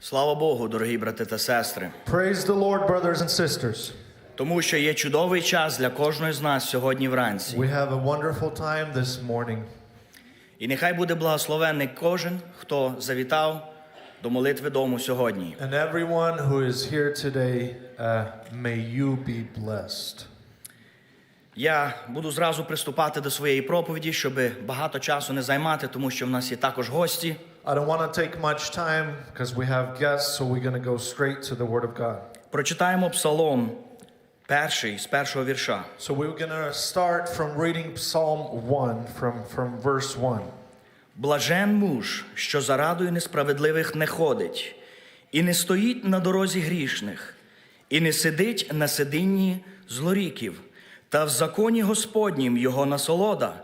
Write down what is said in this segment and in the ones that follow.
Слава Богу, дорогі брати та сестри, Praise the Lord, brothers and sisters. тому що є чудовий час для кожної з нас сьогодні вранці. We have a wonderful time this morning. І нехай буде благословенний кожен, хто завітав до молитви дому сьогодні. And everyone who is here today, uh, may you be blessed. Я буду зразу приступати до своєї проповіді, щоб багато часу не займати, тому що в нас є також гості. I don't want to take much time because we have guests, so we're going to go straight to the Word of God. Прочитаємо псалом перший з першого вірша. So we're going to start from reading Psalm 1 from, from verse 1. Блажен муж, що за радою несправедливих не ходить, і не стоїть на дорозі грішних, і не сидить на сидінні злоріків, та в законі Господнім його насолода,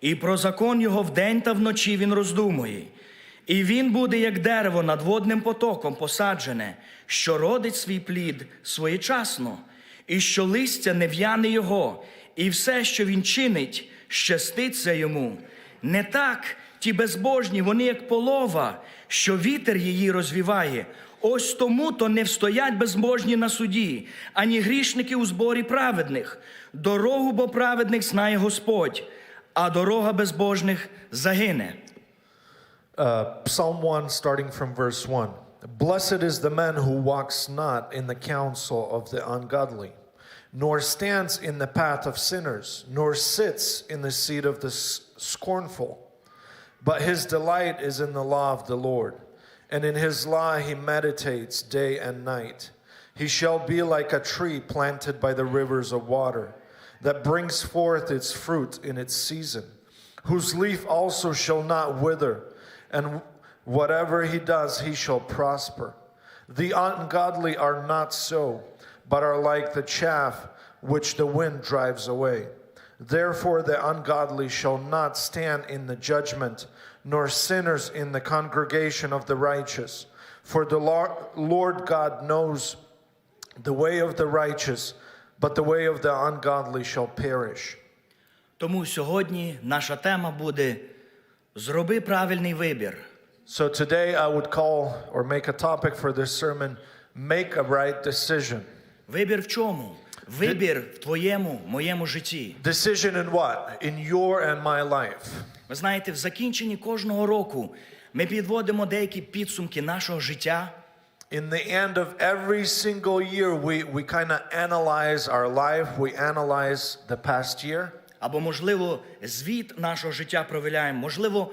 і про закон його вдень та вночі він роздумує. І він буде, як дерево над водним потоком посаджене, що родить свій плід своєчасно, і що листя не в'яне його, і все, що він чинить, щаститься йому. Не так ті безбожні, вони як полова, що вітер її розвіває. Ось тому то не встоять безбожні на суді, ані грішники у зборі праведних. Дорогу бо праведних знає Господь, а дорога безбожних загине. Uh, Psalm 1, starting from verse 1. Blessed is the man who walks not in the counsel of the ungodly, nor stands in the path of sinners, nor sits in the seat of the scornful. But his delight is in the law of the Lord, and in his law he meditates day and night. He shall be like a tree planted by the rivers of water, that brings forth its fruit in its season, whose leaf also shall not wither, and whatever he does, he shall prosper. The ungodly are not so, but are like the chaff which the wind drives away. Therefore, the ungodly shall not stand in the judgment, nor sinners in the congregation of the righteous. For the Lar- Lord God knows the way of the righteous, but the way of the ungodly shall perish. Тому сьогодні наша тема буде Зроби правильний вибір. So today I would call or make a topic for this sermon Make a Right Decision. Вибір в чому? Вибір в твоєму, моєму житті. Decision in what? In your and my life. Ви знаєте, в закінченні кожного року ми підводимо деякі підсумки нашого життя. In the end of every single year, we, we kind of analyze our life, we analyze the past year. Або, можливо, звіт нашого життя провіляємо, можливо,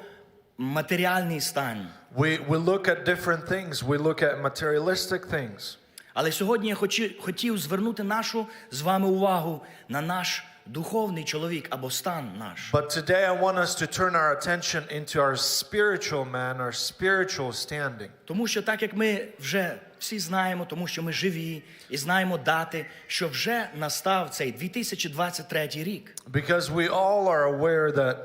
матеріальний стан. We, we look at different things, we look at materialistic things. Але сьогодні я хочу, хотів звернути нашу з вами увагу на наш духовний чоловік або стан наш. But today I want us to turn our attention into our spiritual man, our spiritual standing. Тому що так як ми вже всі знаємо, тому що ми живі і знаємо дати, що вже настав цей 2023 рік. Because we all are aware that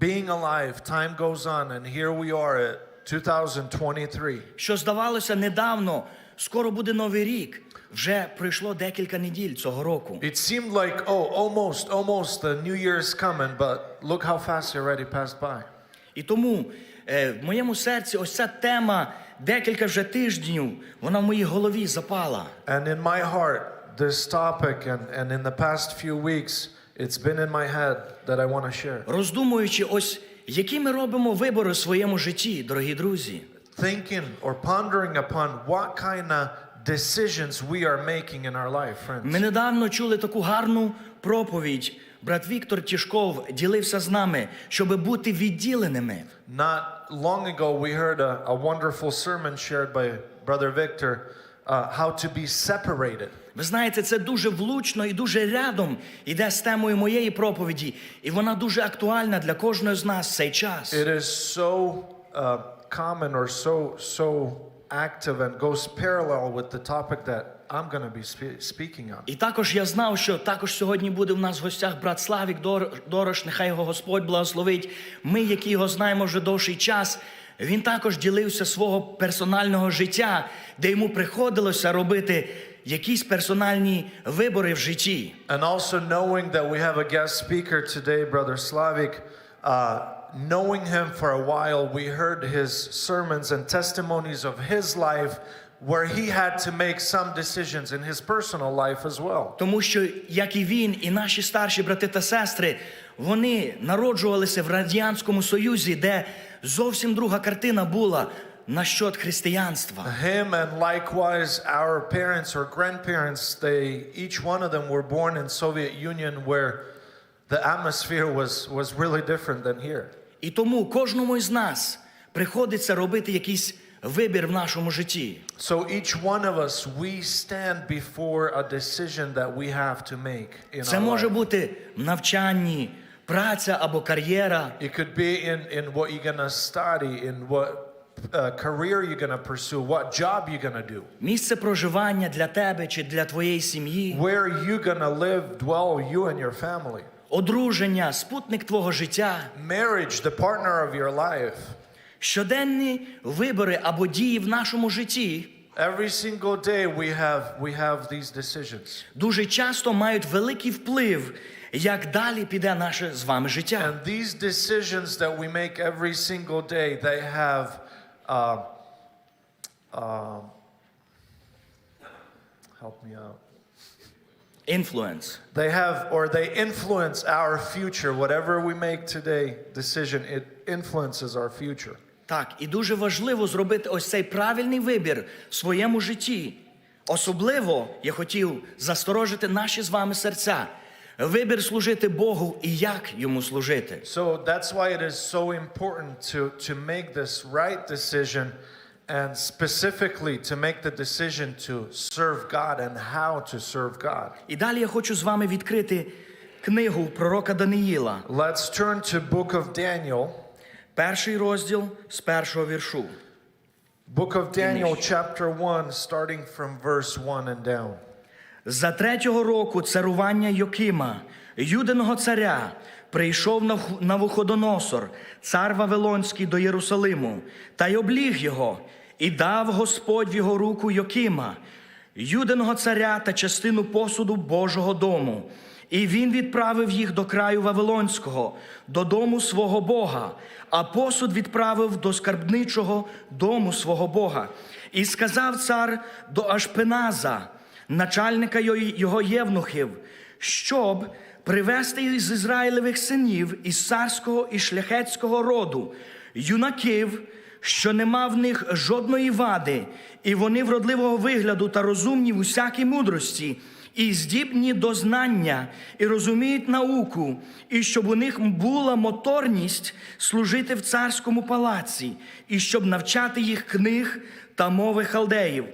being alive, time goes on, and here we are at 2023. Що здавалося недавно, скоро буде новий рік. Вже пройшло декілька неділь цього року. It seemed like, oh, almost, almost the new year's coming, but look how fast it already passed by. І тому е, в моєму серці ось ця тема декілька вже тижнів, вона в моїй голові запала. And in my heart, this topic, and, and in the past few weeks, it's been in my head that I want to share. Роздумуючи, ось які ми робимо вибори в своєму житті, дорогі друзі. Thinking or pondering upon what kind of decisions we are making in our life, friends. Ми недавно чули таку гарну проповідь. Брат Віктор Тішков ділився з нами, щоб бути відділеними. Not long ago, we heard a, a wonderful sermon shared by Brother Victor uh, how to be separated. Ви знаєте, це дуже влучно і дуже рядом іде з темою моєї проповіді, і вона дуже актуальна для кожного з нас в цей час. It is so uh, common or so so active and goes parallel with the topic that I'm going to be speaking on. І також я знав, що також сьогодні буде в нас в гостях брат Славік Дорош, нехай його Господь благословить. Ми, які його знаємо вже довший час, він також ділився свого персонального життя, де йому приходилося робити якісь персональні вибори в житті. And also knowing that we have a guest speaker today, Brother Slavik, uh, knowing him for a while, we heard his sermons and testimonies of his life where he had to make some decisions in his personal life as well. Тому що, як і він, і наші старші брати та сестри, вони народжувалися в Радянському Союзі, де зовсім друга картина була насчет християнства. Him and likewise our parents or grandparents, they each one of them were born in Soviet Union where the atmosphere was, was really different than here. І тому кожному із нас приходиться робити якийсь вибір в нашому житті. So each one of us, we stand before a decision that we have to make in Це our може life. бути в навчанні, праця або кар'єра. It could be in, in what you're gonna study, in what uh, career you're gonna pursue, what job you're gonna do, Місце проживання для тебе чи для твоєї сім'ї, where you're gonna live, dwell, you and your family. Одруження, спутник твого життя, Marriage, the partner of your life. щоденні вибори або дії в нашому житті Every single day we have we have these decisions. дуже часто мають великий вплив, як далі піде наше з вами життя. And these decisions that we make every single day, they have uh, uh, help me out. Influence. They have or they influence our future. Whatever we make today decision, it influences our future. Так, і дуже важливо зробити ось цей правильний вибір в своєму житті. Особливо я хотів засторожити наші з вами серця. Вибір служити Богу і як йому служити. So that's why it is so important to, to make this right decision and specifically to make the decision to serve God and how to serve God. І далі я хочу з вами відкрити книгу пророка Даниїла, Let's turn to book of Daniel. перший розділ з першого віршу. Book of Daniel chapter 1 starting from verse 1 and down. За третього року царування Йокима, юдиного царя, прийшов Нав- Навуходоносор, цар Вавилонський до Єрусалиму, та й обліг його, і дав Господь в його руку Йокима, юдиного царя та частину посуду Божого дому. І він відправив їх до краю Вавилонського, до дому свого Бога, а посуд відправив до скарбничого дому свого Бога. І сказав цар до Ашпеназа, начальника його євнухів, щоб привести із Ізраїлевих синів із царського і шляхетського роду, юнаків, що нема в них жодної вади, і вони вродливого вигляду та розумні в усякій мудрості, і здібні до знання, і розуміють науку, і щоб у них була моторність служити в царському палаці, і щоб навчати їх книг та мови халдеїв.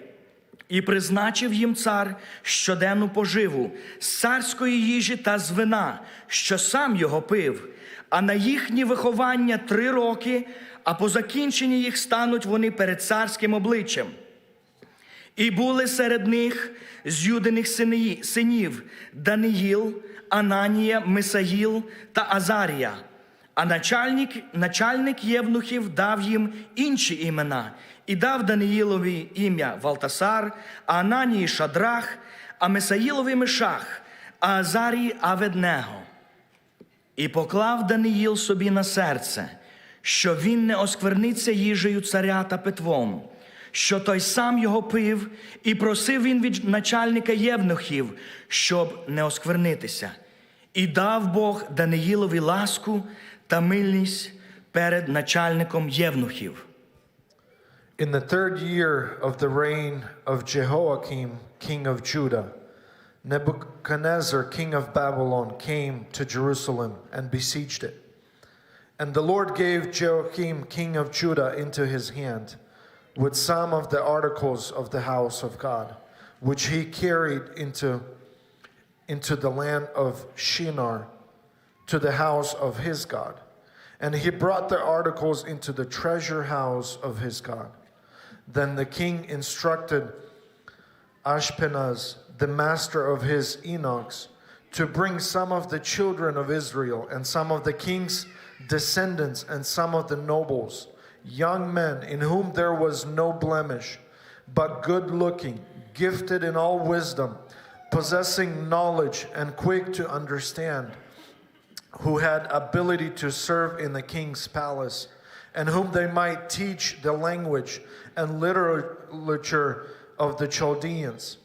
І призначив їм цар щоденну поживу з царської їжі та з вина, що сам його пив, а на їхнє виховання три роки, а по закінченні їх стануть вони перед царським обличчям. І були серед них з юдиних синів Даниїл, Ананія, Мисаїл та Азарія. А начальник, начальник євнухів дав їм інші імена і дав Даниїлові ім'я Валтасар, Ананії Шадрах, а Месаїлові Мишах, а Азарії Аведнего. І поклав Даниїл собі на серце, що він не оскверниться їжею царя та питвом, що той сам його пив, і просив він від начальника євнухів, щоб не осквернитися. І дав Бог Даниїлові ласку та мильність перед начальником євнухів. In the third year of the reign of Jehoiakim, king of Judah, Nebuchadnezzar, king of Babylon, came to Jerusalem and besieged it. And the Lord gave Jehoiakim, king of Judah, into his hand with some of the articles of the house of God, which he carried into, into the land of Shinar to the house of his God. And he brought the articles into the treasure house of his God. Then the king instructed Ashpenaz, the master of his eunuchs, to bring some of the children of Israel and some of the king's descendants and some of the nobles, young men in whom there was no blemish, but good looking, gifted in all wisdom, possessing knowledge and quick to understand. who had ability to serve in the king's palace, and whom they might teach the language and literature of the Chaldeans.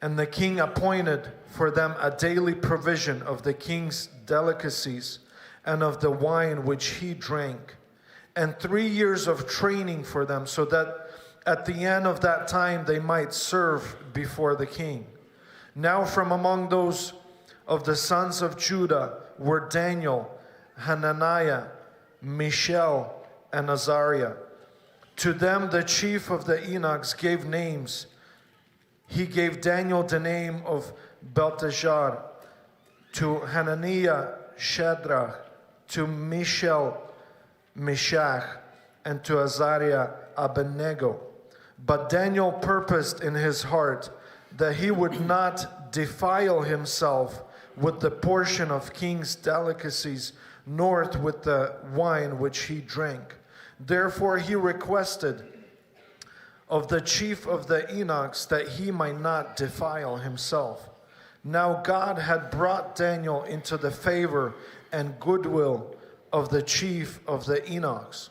And the king appointed for them a daily provision of the king's delicacies and of the wine which he drank, and three years of training for them, so that at the end of that time they might serve before the king. Now, from among those of the sons of Judah were Daniel, Hananiah, Mishael, and Azariah. To them, the chief of the eunuchs gave names. He gave Daniel the name of Belteshazzar, to Hananiah, Shadrach, to Mishael, Meshach, and to Azariah, Abednego. But Daniel purposed in his heart that he would not defile himself with the portion of king's delicacies, nor with the wine which he drank. Therefore he requested of the chief of the eunuchs that he might not defile himself. Now God had brought Daniel into the favor and goodwill of the chief of the eunuchs.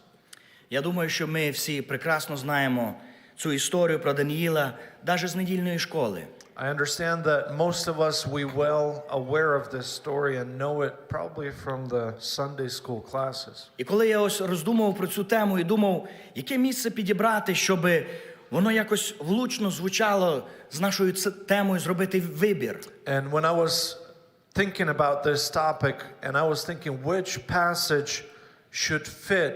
Я думаю, що ми всі прекрасно знаємо цю історію про Даніїла навіть з недільної школи. I understand that most of us we well aware of this story and know it probably from the Sunday school classes. І коли я ось роздумував про цю тему і думав, яке місце підібрати, щоб воно якось влучно звучало з нашою ц- темою зробити вибір. And when I was thinking about this topic and I was thinking which passage should fit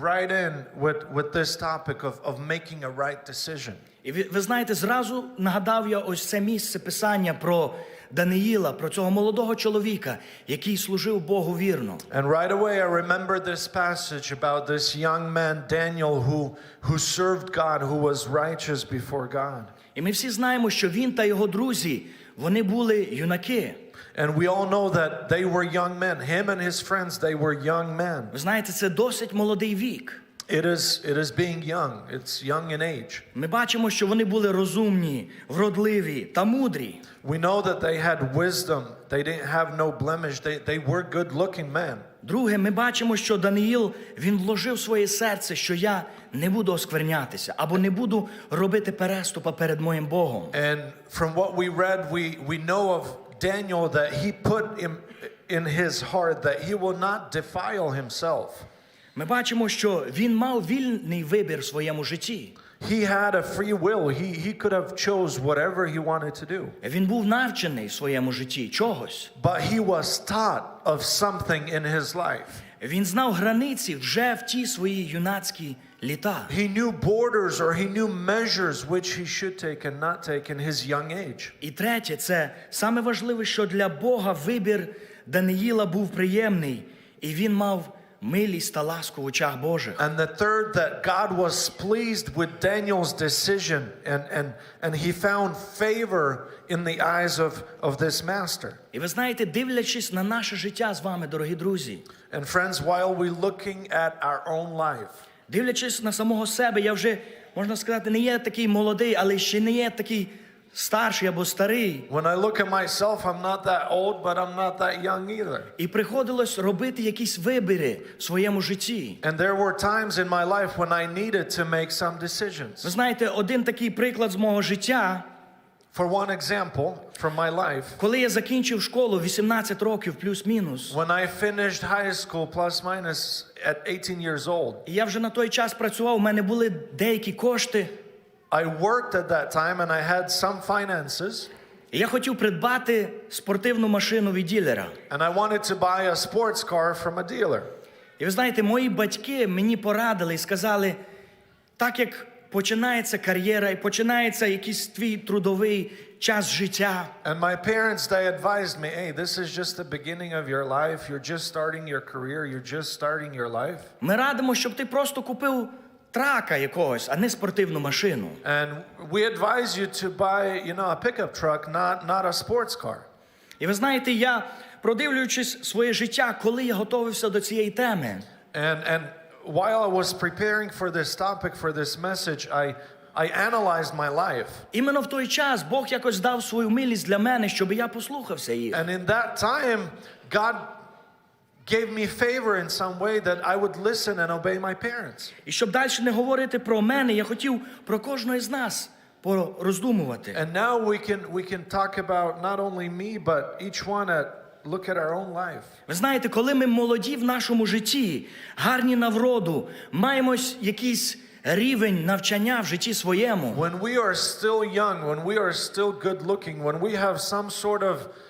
right in with, with this topic of, of making a right decision. І ви, ви знаєте, зразу нагадав я ось це місце писання про Даниїла, про цього молодого чоловіка, який служив Богу вірно. And right away, I remember this passage about this young man, Daniel, who, who served God, who was righteous before God. І ми всі знаємо, що він та його друзі вони були юнаки. And we all know that they were young men. Him and his friends, they were young men. Ви знаєте, це досить молодий вік. It is, it is being young, it's young in age. Ми бачимо, що вони були розумні, вродливі та мудрі. We know that they had wisdom, they didn't have no blemish, they, they were good looking men. Друге, ми бачимо, що Даниїл він вложив в своє серце, що я не буду осквернятися або не буду робити переступа перед моїм Богом. And from what we read, we, we know of Daniel that he put in, in his heart that he will not defile himself. Ми бачимо, що він мав вільний вибір в своєму житті. He had a free will. He, he could have chose whatever he wanted to do. Він був навчений в своєму житті чогось. But he was taught of something in his life. Він знав границі вже в ті свої юнацькі літа. He knew borders or he knew measures which he should take and not take in his young age. І третє, це саме важливе, що для Бога вибір Даниїла був приємний, і він мав милість та ласку в очах Божих. And the third, that God was pleased with Daniel's decision and, and, and he found favor in the eyes of, of this master. І ви знаєте, дивлячись на наше життя з вами, дорогі друзі, And friends, while we're looking at our own life, дивлячись на самого себе, я вже, можна сказати, не є такий молодий, але ще не є такий старший або старий. when I look at myself, I'm not that old, but I'm not that young either. І приходилось робити якісь вибори в своєму житті. And there were times in my life when I needed to make some decisions. Ви знаєте, один такий приклад з мого життя, For one example, from my life, коли я закінчив школу 18 років плюс-мінус, when I finished high school plus minus at 18 years old, я вже на той час працював, у мене були деякі кошти. I worked at that time and I had some finances. І я хотів придбати спортивну машину від ділера. And I wanted to buy a sports car from a dealer. І ви знаєте, мої батьки мені порадили і сказали, так як починається кар'єра і починається якийсь твій трудовий час життя, And my parents, they advised me, hey, this is just the beginning of your life. You're just starting your career. You're just starting your life. ми радимо, щоб ти просто купив трака якогось, а не спортивну машину. And we advise you to buy, you know, a pickup truck, not, not a sports car. І ви знаєте, я, продивлюючись своє життя, коли я готувався до цієї теми, And, and while I was preparing for this topic, for this message, I, I analyzed my life. іменно в той час Бог якось дав свою милість для мене, щоб я послухався їх. And in that time, God gave me favor in some way that I would listen and obey my parents. І щоб далі не говорити про мене, я хотів про кожного з нас пороздумувати. And now we can we can talk about not only me but each one at look at our own life. Ви знаєте, коли ми молоді в нашому житті, гарні на вроду, маємо якийсь рівень навчання в житті своєму. When we are still young, when we are still good looking, when we have some sort of uh,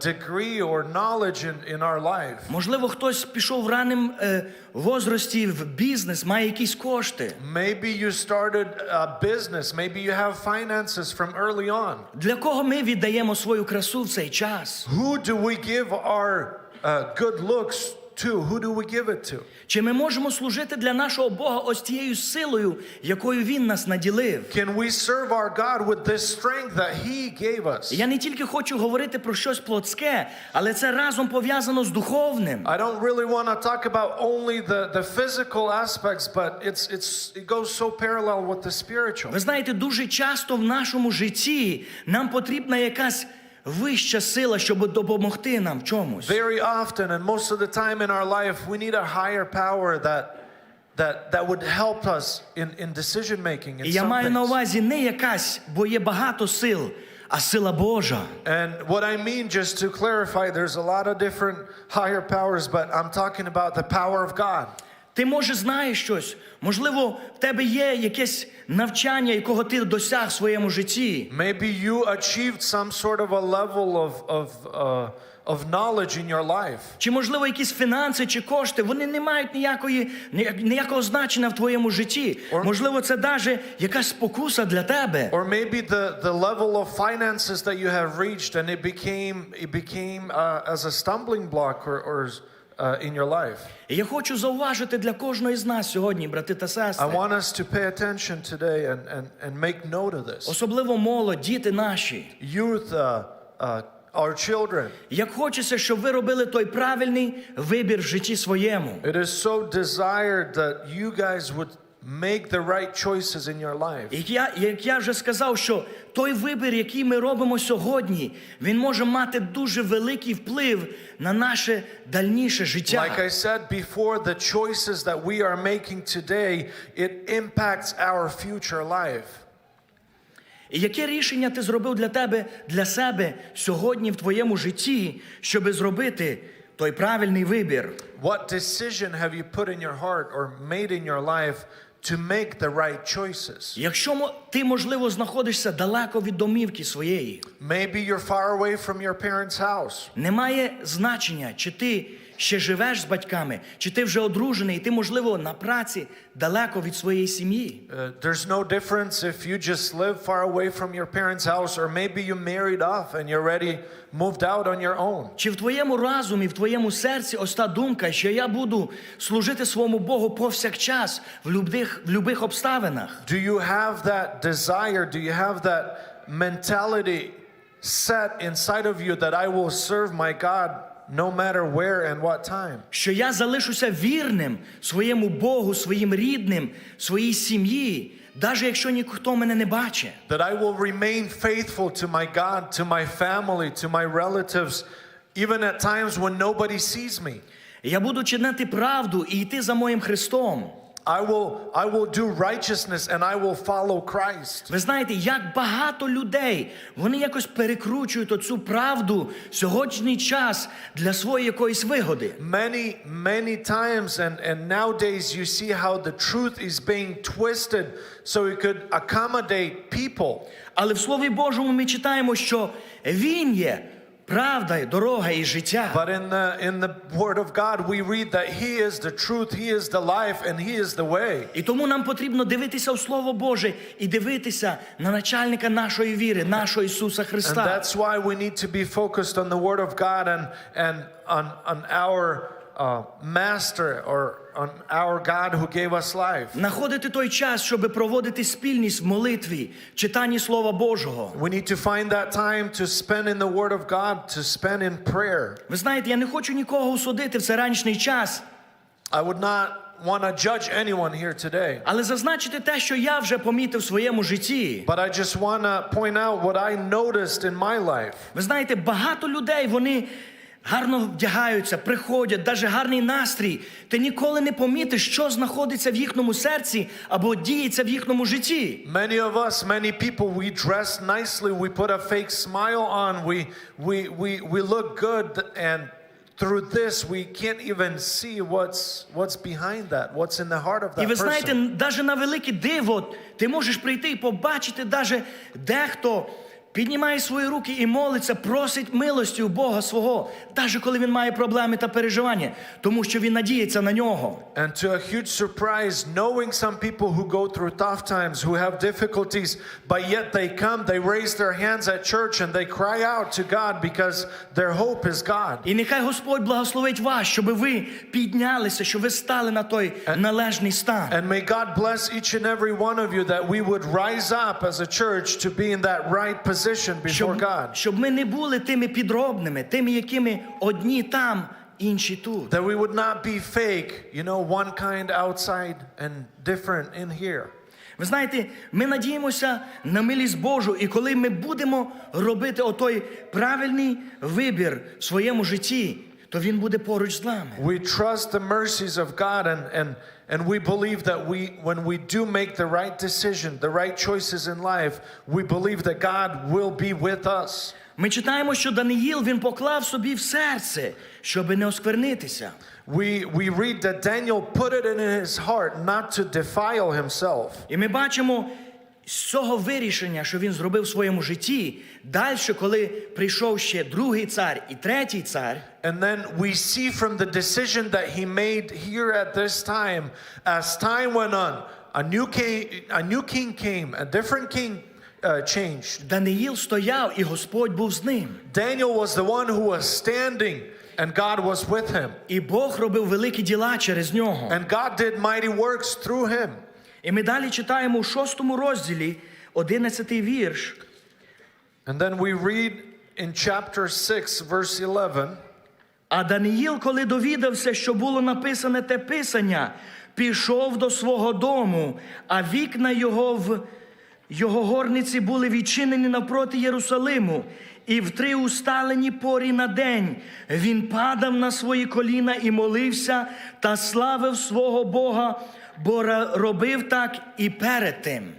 degree or knowledge in, in our life, Можливо, хтось пішов в раннім е, возрасті в бізнес, має якісь кошти. maybe you started a business, maybe you have finances from early on. Для кого ми віддаємо свою красу в цей час? Who do we give our uh, good looks to? Who do we give it to? Чи ми можемо служити для нашого Бога ось тією силою, якою Він нас наділив? Can we serve our God with this strength that He gave us? Я не тільки хочу говорити про щось плотське, але це разом пов'язано з духовним. I don't really want to talk about only the, the physical aspects, but it's, it's, it goes so parallel with the spiritual. Ви знаєте, дуже часто в нашому житті нам потрібна якась вища сила, щоб допомогти нам в чомусь. Very often, and most of the time in our life, we need a higher power that, that, that would help us in, in decision making. In І я some маю на things. увазі не якась, бо є багато сил, а сила Божа. And what I mean, just to clarify, there's a lot of different higher powers, but I'm talking about the power of God. Ти може знаєш щось, можливо, в тебе є якесь навчання, якого ти досяг в своєму житті. Maybe you achieved some sort of a level of, of, uh, of knowledge in your life. Чи можливо якісь фінанси чи кошти, вони не мають ніякої ні- ніякого значення в твоєму житті. Or- Можливо, це навіть якась спокуса для тебе. Or maybe the, the level of finances that you have reached and it became, it became uh, as a stumbling block or, or uh, in your life. І я хочу зауважити для кожного з нас сьогодні, брати та I want us to pay attention today and, and, and make note of this. особливо молодь, діти наші. Youth, uh, uh, our children, Як хочеться, щоб ви робили той правильний вибір в житті своєму. it is so desired that you guys would make the right choices in your life. Я, як я вже сказав, що той вибір, який ми робимо сьогодні, він може мати дуже великий вплив на наше дальніше життя. Like I said before, the choices that we are making today, it impacts our future life. І яке рішення ти зробив для тебе, для себе сьогодні в твоєму житті, щоб зробити той правильний вибір? What decision have you put in your heart or made in your life to make the right choices? Якщо ти, можливо, знаходишся далеко від домівки своєї, Maybe you're far away from your parents' house. немає значення, чи ти ще живеш з батьками, чи ти вже одружений, і ти, можливо, на праці далеко від своєї сім'ї. Uh, there's no difference if you just live far away from your parents' house, or maybe you married off and you're already moved out on your own. Чи в твоєму разумі, в твоєму серці ось та думка, що я буду служити своєму Богу повсякчас в любих, в любих обставинах? Do you have that desire? Do you have that mentality set inside of you that I will serve my God no matter where and what time? Що я залишуся вірним своєму Богу, своїм рідним, своїй сім'ї, навіть якщо ніхто мене не бачить. That I will remain faithful to my God, to my family, to my relatives, even at times when nobody sees me. Я буду чинити правду і йти за моїм Христом. I will, I will do righteousness and I will follow Christ. Ви знаєте, як багато людей вони якось перекручують оцю правду сьогоднішній час для своєї якоїсь вигоди. Many, many times, and, and nowadays, you see how the truth is being twisted so it could accommodate people. Але в Слові Божому ми читаємо, що Він є правда, дорога і життя. But in the, in the Word of God, we read that He is the truth, He is the life, and He is the way. І тому нам потрібно дивитися у Слово Боже і дивитися на начальника нашої віри, нашого Ісуса And Христа. that's why we need to be focused on the Word of God and, and on, on our uh, Master or on our God who gave us life. Находити той час, щоб проводити спільність в молитві, читанні Слова Божого. We need to find that time to spend in the Word of God, to spend in prayer. Ви знаєте, я не хочу нікого осудити в цей ранішній час, I would not want to judge anyone here today, але зазначити те, що я вже помітив в своєму житті. but I just want to point out what I noticed in my life. Ви знаєте, багато людей вони гарно вдягаються, приходять, навіть гарний настрій, ти ніколи не помітиш, що знаходиться в їхньому серці або діється в їхньому житті. Many of us, many people, we dress nicely, we put a fake smile on, we, we, we, we look good, and through this, we can't even see what's, what's behind that, what's in the heart of І that ви знаєте, person. навіть на велике диво ти можеш прийти і побачити, навіть дехто піднімає свої руки і молиться, просить милості у Бога свого, навіть коли він має проблеми та переживання, тому що він надіється на нього. And to a huge surprise, knowing some people who go through tough times, who have difficulties, but yet they come, they raise their hands at church and they cry out to God because their hope is God. І нехай Господь благословить вас, щоб ви піднялися, щоб ви стали на той належний стан. And may God bless each and every one of you that we would rise up as a church to be in that right position before Щоб, God. щоб ми не були тими підробними, тими, якими одні там, інші тут. That we would not be fake, you know, one kind outside and different in here. Ви знаєте, ми надіємося на милість Божу, і коли ми будемо робити отой правильний вибір в своєму житті, то він буде поруч з нами. We trust the mercies of God and, and, and we believe that we, when we do make the right decision, the right choices in life, we believe that God will be with us. Ми читаємо, що Даниїл він поклав собі в серце, щоб не осквернитися. We, we read that Daniel put it in his heart not to defile himself. І ми бачимо з цього вирішення, що він зробив в своєму житті, далі, коли прийшов ще другий цар і третій цар, And then we see from the decision that he made here at this time, as time went on, a new king, a new king came, a different king uh, changed. Даниїл стояв, і Господь був з ним. Daniel was the one who was standing, and God was with him. І Бог робив великі діла через нього. And God did mighty works through him. І ми далі читаємо у шостому розділі, 11 вірш. And then we read in chapter 6, verse 11. А Даниїл, коли довідався, що було написане те писання, пішов до свого дому, а вікна його в його горниці були відчинені навпроти Єрусалиму. І в три усталені порі на день він падав на свої коліна і молився та славив свого Бога, бо ра- робив так і перед тим.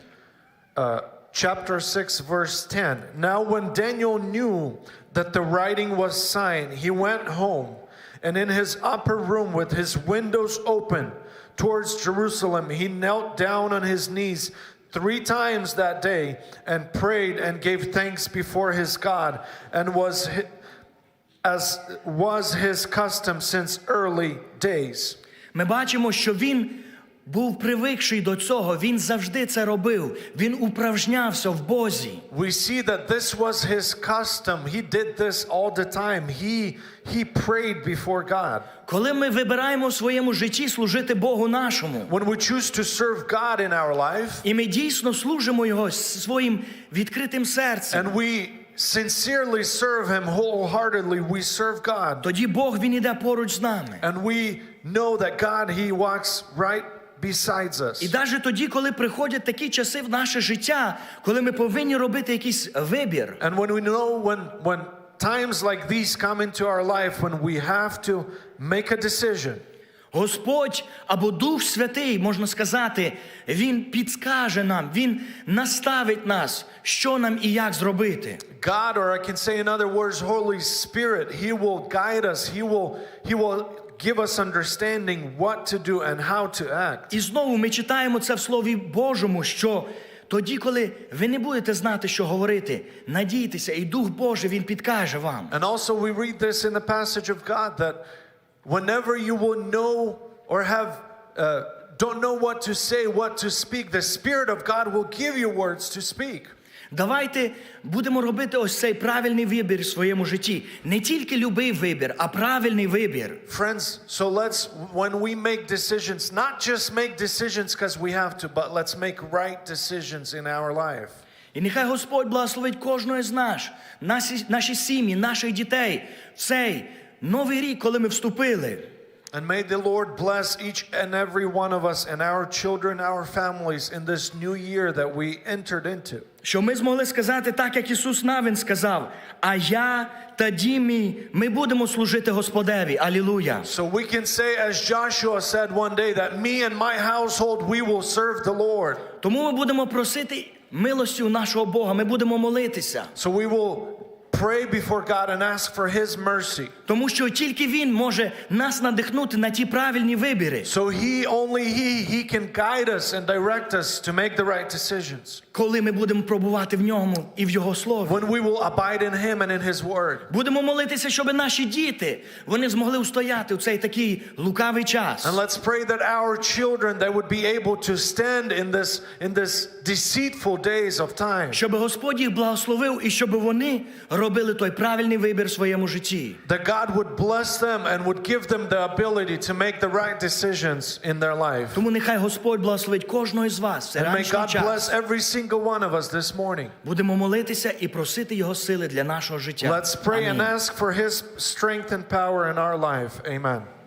uh, chapter 6, verse 10. Now, when Daniel knew that the writing was signed, he went home, and in his upper room, with his windows open towards Jerusalem, he knelt down on his knees three times that day and prayed and gave thanks before his God, and was hi- as was his custom since early days. Ми бачимо, що він був привикший до цього, він завжди це робив, він управжнявся в Бозі. We see that this was his custom. He did this all the time. He he prayed before God. Коли ми вибираємо в своєму житті служити Богу нашому, When we choose to serve God in our life і ми дійсно служимо Його своїм відкритим серцем, and we sincerely serve him wholeheartedly, we serve God. тоді Бог він іде поруч з нами. And we know that God he walks right besides І us. навіть тоді, коли приходять такі часи в наше життя, коли ми повинні робити якийсь вибір, And when we know when when times like these come into our life when we have to make a decision, Господь або Дух Святий, можна сказати, Він підскаже нам, Він наставить нас, що нам і як зробити. God, or I can say in other words, Holy Spirit, He will guide us. He will, He will give us understanding what to do and how to act. І знову ми читаємо це в Слові Божому, що тоді, коли ви не будете знати, що говорити, надійтеся, і Дух Божий Він підкаже вам. And also, we read this in the passage of God that whenever you will know or have uh, don't know what to say, what to speak, the Spirit of God will give you words to speak. Давайте будемо робити ось цей правильний вибір в своєму житті. Не тільки любий вибір, а правильний вибір. Friends, so let's, when we make decisions, not just make decisions because we have to, but let's make right decisions in our life. І нехай Господь благословить кожного з нас, наші, наші сім'ї, наших дітей цей новий рік, коли ми вступили. And may the Lord bless each and every one of us and our children, our families in this new year that we entered into. Щоб ми змогли сказати так, як Ісус Навин сказав: А я та дім мій, ми будемо служити Господеві. Алілуя! So we can say, as Joshua said one day, that me and my household, we will serve the Lord. Тому ми будемо просити милості у нашого Бога, ми будемо молитися. So we will pray before God and ask for His mercy. Тому що тільки Він може нас надихнути на ті правильні вибіри, So He, only He, He can guide us and direct us to make the right decisions. коли ми будемо пробувати в ньому і в Його слові. When we will abide in Him and in His Word. Будемо молитися, щоб наші діти вони змогли устояти у цей такий лукавий час. And let's pray that our children they would be able to stand in this in this deceitful days of time. Щоб Господь їх благословив і щоб вони робили той правильний вибір в своєму житті. That God would bless them and would give them the ability to make the right decisions in their life. Тому нехай Господь благословить кожного із вас. And may God bless every single one of us this morning. Будемо молитися і просити Його сили для нашого життя. Let's pray and ask for His strength and power in our life. Amen.